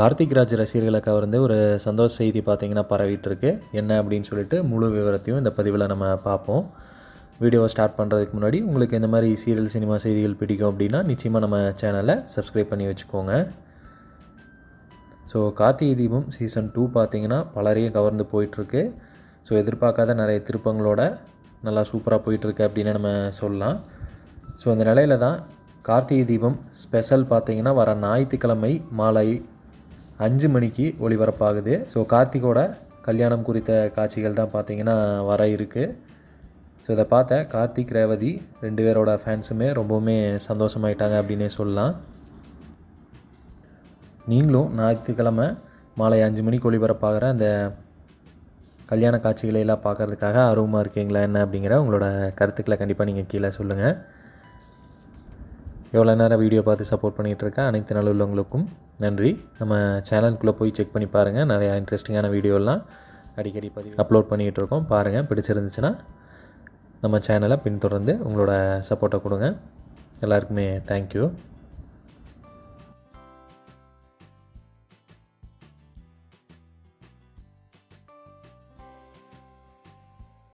கார்த்திக் ராஜ் ரசிகர்களை கவர்ந்து ஒரு சந்தோஷ செய்தி பார்த்தீங்கன்னா பரவிட்டு இருக்கு என்ன அப்படின்னு சொல்லிட்டு முழு விவரத்தையும் இந்த பதிவில் நம்ம பார்ப்போம். வீடியோவை ஸ்டார்ட் பண்ணுறதுக்கு முன்னாடி உங்களுக்கு இந்த மாதிரி சீரியல் சினிமா செய்திகள் பிடிக்கும் அப்படின்னா நிச்சயமாக நம்ம சேனலை சப்ஸ்கிரைப் பண்ணி வச்சுக்கோங்க. So Karthigai Deepam season two பார்த்தீங்கன்னா பலரையும் கவர்ந்து போயிட்டுருக்கு. ஸோ எதிர்பார்க்காத நிறைய திருப்பங்களோட நல்லா சூப்பராக போயிட்டுருக்கு அப்படின்னு நம்ம சொல்லலாம். ஸோ அந்த நிலையில தான் கார்த்திகை தீபம் ஸ்பெஷல் பார்த்தீங்கன்னா வர ஞாயிற்றுக்கிழமை மாலை அஞ்சு மணிக்கு ஒளிபரப்பாகுது. ஸோ கார்த்திகோட கல்யாணம் குறித்த காட்சிகள் தான் பார்த்தீங்கன்னா வர இருக்குது ஸோ இதை பார்த்த கார்த்திக் ரேவதி ரெண்டு பேரோட ஃபேன்ஸுமே ரொம்பவுமே சந்தோஷமாயிட்டாங்க அப்படின்னே சொல்லலாம். நீங்களும் ஞாயிற்றுக்கிழமை மாலை அஞ்சு மணிக்கு ஒளிபரப்பாகிற அந்த கல்யாண காட்சிகளை எல்லாம் பார்க்கறதுக்காக ஆர்வமாக இருக்கீங்களா என்ன அப்படிங்கிற உங்களோட கருத்துக்களை கண்டிப்பாக நீங்கள் கீழே சொல்லுங்கள் எவ்வளோ நேரம் வீடியோ பார்த்து சப்போர்ட் பண்ணிகிட்டு அனைத்து அனைத்து நல்லுள்ளவங்களுக்கும் நன்றி. நம்ம சேனலுக்குள்ளே போய் செக் பண்ணி பாருங்கள் நிறையா இன்ட்ரெஸ்டிங்கான வீடியோலாம் அடிக்கடி பதிவு அப்லோட் பண்ணிகிட்டு இருக்கோம். பாருங்கள் பிடிச்சிருந்துச்சுன்னா நம்ம சேனலை பின்தொடர்ந்து உங்களோட சப்போர்ட்டை கொடுங்க. எல்லாருக்குமே தேங்க்யூ